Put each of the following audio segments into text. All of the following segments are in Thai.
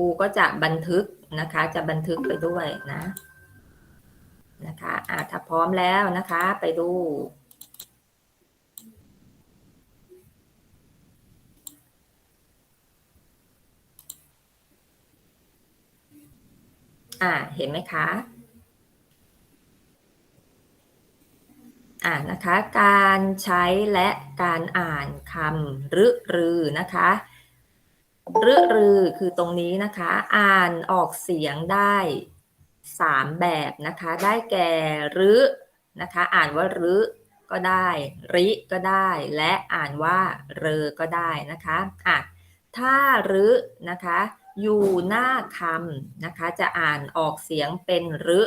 ครูก็จะบันทึกนะคะ จะบันทึกไปด้วยนะนะคะอ่าถ้าพร้อมแล้วนะคะ ไปดู อ่าเห็นไหมคะอ่านะคะ การใช้และการอ่านคำรึรือนะคะ รึรือคือตรงนี้นะคะ อ่านออกเสียงได้สามแบบนะคะ ได้แก่รึนะคะ อ่านว่ารึก็ได้ ริก็ได้ และอ่านว่าเรอก็ได้นะคะอะถ้ารึนะคะ อยู่หน้าคำนะคะ จะอ่านออกเสียงเป็นรึ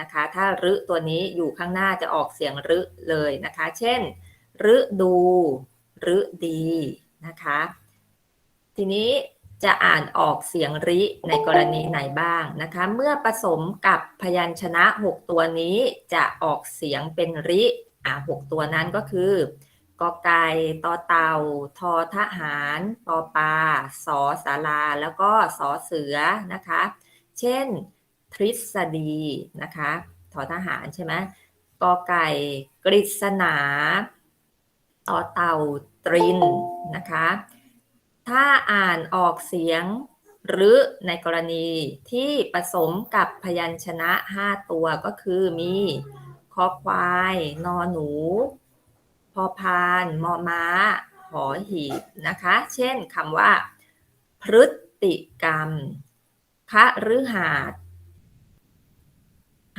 นะคะ ถ้ารึตัวนี้อยู่ข้างหน้าจะออกเสียงรึเลยนะคะ เช่นรึดูรึดีนะคะ ทีนี้จะอ่านออกเสียงริในกรณีไหนบ้างนะคะ เมื่อผสมกับพยัญชนะ 6 ตัวนี้จะออกเสียงเป็นริอ่าหกตัวนั้นก็คือกอไก่ตอเต่า ทอทหารปอปลาสอสาราแล้วก็สอเสือนะคะ เช่น ทฤษฎีนะคะทอทหารใช่ไหมกอไก่ กฤษณาต่อเต่าตรินนะคะ ถ้าอ่านออกเสียง หรือในกรณีที่ผสมกับพยัญชนะ 5 ตัวก็คือมีคอควายนอหนู พอพานมอม้า หอหีบนะคะ เช่นคำว่า พฤติกรรมคะฤหาสน์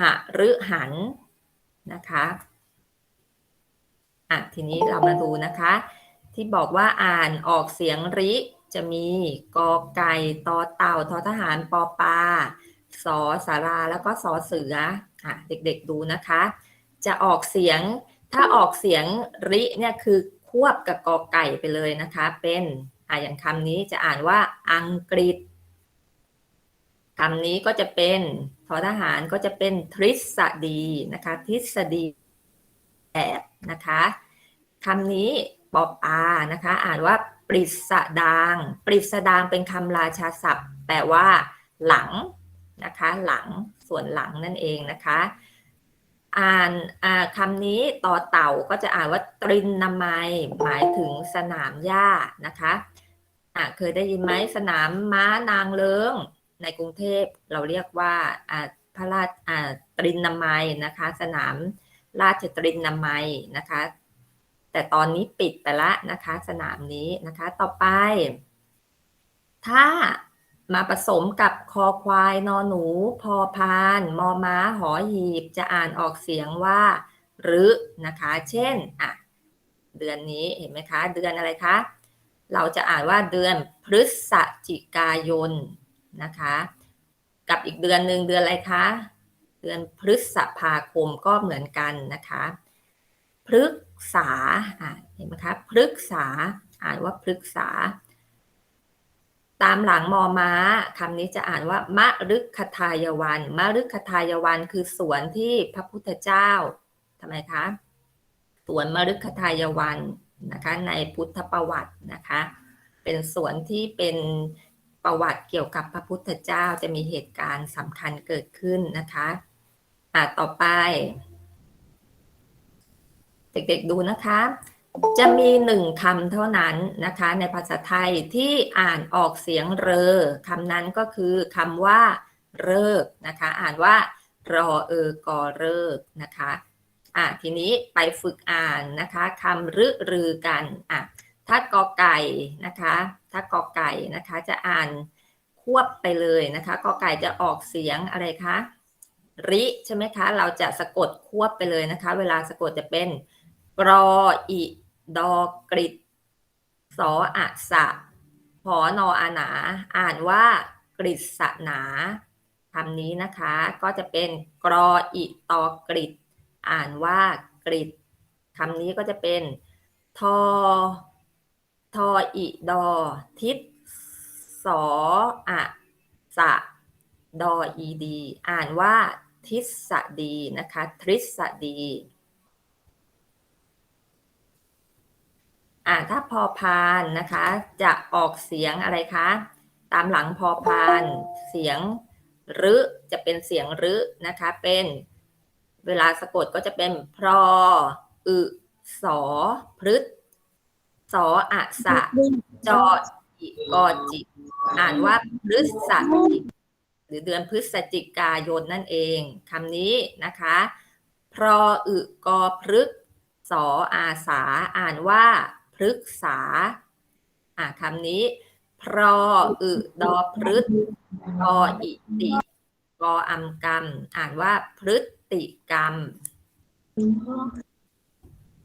หฤหันนะคะอะทีนี้เรามาดูนะคะ ที่บอกว่าอ่านออกเสียงริ จะมีกอไก่ตอเต่าทอทหารปอปลาสอสาราแล้วก็สอเสืออะเด็กๆดูนะคะ จะออกเสียงถ้าออกเสียงริเนี่ยคือควบกับกอไก่ไปเลยนะคะ เป็นอะอย่างคำนี้จะอ่านว่าอังกฤษคำนี้ก็จะเป็นทอทหารก็จะเป็นทฤษฎีนะคะ ทฤษฎีแบบนะคะคำนี้ ปอปานะคะ อ่านว่าปริศดางปริศดางเป็นคำราชาศัพท์ แปลว่า หลังนะคะ หลังส่วนหลังนั่นเองนะคะ อ่านาคำนี้ต่อเต่าก็จะอ่านว่าตรินนามัยหมายถึงสนามหญ้านะคะเคยได้ยินไหมสนามม้านางเลิงในกรุงเทพเราเรียกว่าพระราชอ่าตรินนามัยนะคะ สนามราชตรินนามัยนะคะ แต่ตอนนี้ปิดไปละนะคะ สนามนี้นะคะ ต่อไป ถ้ามาผสมกับคอควายนอหนู พอพาน มอม้า หอหีบ จะอ่านออกเสียงว่ารึนะคะ เช่นอะเดือนนี้เห็นไหมคะ เดือนอะไรคะ เราจะอ่านว่าเดือนพฤศจิกายนนะคะ กับอีกเดือนหนึ่งเดือนอะไรคะ เดือนพฤษภาคมก็เหมือนกันนะคะ พฤก ษาอะเห็นไหมคะพฤกษา อ่านว่าพฤกษา ตามหลังมอม้าคำนี้จะอ่านว่ามะฤคทายวันมะฤคทายวันคือสวนที่พระพุทธเจ้าทำไมคะสวนมฤคทายวันนะคะในพุทธประวัตินะคะ เป็นสวนที่เป็นประวัติเกี่ยวกับพระพุทธเจ้าจะมีเหตุการณ์สำคัญเกิดขึ้นนะคะอ่าต่อไป เด็กๆดูนะคะ จะมีหนึ่งคำเท่านั้นนะคะ ในภาษาไทยที่อ่านออกเสียงเรอคำนั้นก็คือคำว่า เลิกนะคะ อ่านว่ารอเออกอเลิกนะคะอะทีนี้ไปฝึกอ่านนะคะคำรึรือกันอะถ้ากอไก่นะคะ ถ้ากอไก่นะคะจะอ่านควบไปเลยนะคะกอไก่จะออกเสียงอะไรคะริใช่ไหมคะ เราจะสะกดควบไปเลยนะคะ เวลาสะกดจะเป็น กรออิดอกริดสออะสะหอนออาหนา อ่านว่ากริษนาคำนี้นะคะก็จะเป็นกรออิตอกริดอ่านว่ากริดคำนี้ก็จะเป็นทอทออิดอ ทิศสออะสะดออีดี อ่านว่าทฤษฎีนะคะ ทฤษฎี อ่าถ้าพอพานนะคะ จะออกเสียงอะไรคะ ตามหลังพอพานเสียงรึจะเป็นเสียงรึนะคะ เป็นเวลาสะกดก็จะเป็นพรออึสอพฤษสออะสะจอจิกอจิ อ่านว่าพฤศจิกหรือเดือนพฤศจิกายนนั่นเองคำนี้นะคะ พรออึกอพฤกสออาสาอ่านว่า พฤกษาอ่าคำนี้ พรออึดอพฤกกออิติกออัมกรรม อ่านว่าพฤติกรรม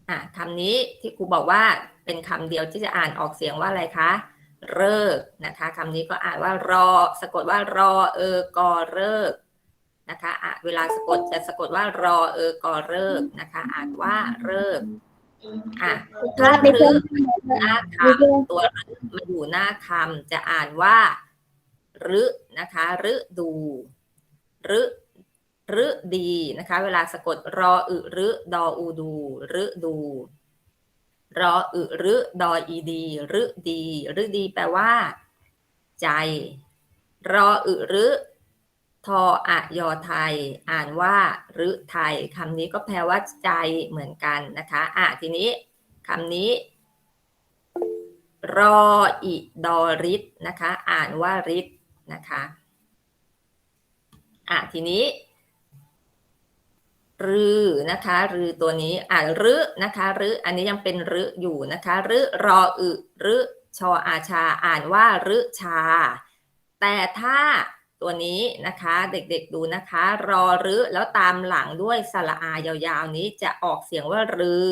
อะคำนี้ที่ครูบอกว่าเป็นคำเดียวที่จะอ่านออกเสียงว่าอะไรคะเลิกนะคะคำนี้ก็อ่านว่ารอ สะกดว่ารอเออกอเลิกนะคะอะเวลาสะกดจะสะกดว่ารอเออกอเลิกนะคะ อ่านว่าเลิก อะถ้ารึหน้าคำตัวรึมาอยู่หน้าคำจะอ่านว่ารึนะคะรึดูรึรึดีนะคะ เวลาสะกดรออึรึดออูดูรึดู รออึรึดออีดีรึดีรึดีแปลว่า ใจ รออึรึ ทออะยอไทย อ่านว่ารึไทยคำนี้ก็แปลว่าใจเหมือนกันนะคะอะทีนี้คำนี้ รออิดอริสนะคะ อ่านว่าริสนะคะอะทีนี้รือนะคะรือตัวนี้อ่านรึนะคะรึอันนี้ยังเป็นรึอยู่นะคะรึรออึรึชออาชา อ่านว่ารึชา แต่ถ้า ตัวนี้นะคะเด็กๆดูนะคะ รอรึแล้วตามหลังด้วยสระอายาวๆนี้จะออกเสียงว่ารือ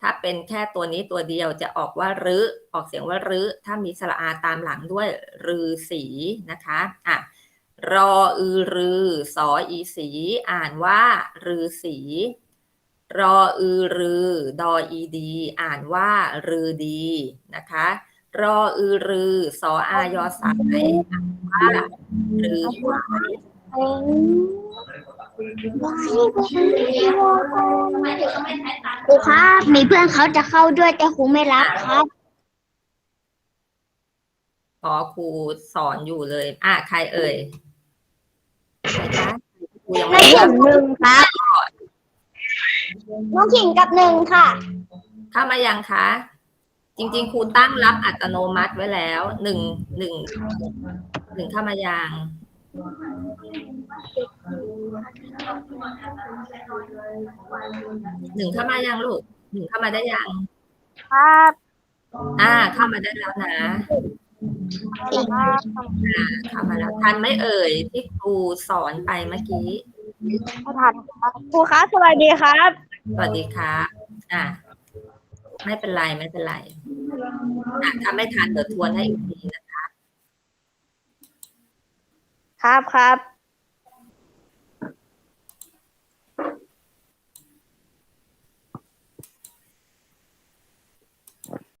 ถ้าเป็นแค่ตัวนี้ตัวเดียวจะออกว่ารึอออกเสียงว่ารึถ้ามีสระอาตามหลังด้วยรือสีนะคะอะรออือรือสออีสี อ่านว่ารือสีรออือรือดออีดี อ่านว่ารือดีนะคะ รออือรือสออายอสาย อ่านว่ารือสาครูครับ มีเพื่อนเขาจะเข้าด้วยแต่ครูไม่รับครับพอครูสอนอยู่เลย อะใครเอ่ยใครคะครูยังน้ไม่องได้ขิงหนึ่งครับน้องขิงกับหนึ่งค่ะ เข้ามายังคะ จริง ๆ ครูตั้งรับอัตโนมัติไว้แล้วหนึ่งหนึ่ง หนึ่งเข้ามายังหนึ่งเข้ามายังลูก หนึ่งเข้ามาได้ยัง ครับอ่า เข้ามาได้แล้วนะอ่าเข้ามาแล้วทันไหม่เอ่ยที่ครูสอนไปเมื่อกี้ทันครับครูครับสวัสดีครับ สวัสดีครับอ่าไม่เป็นไรไม่เป็นไรอะถ้าไม่ทันเดี๋ยวทวนให้อีกทีนะคะ ครับครับ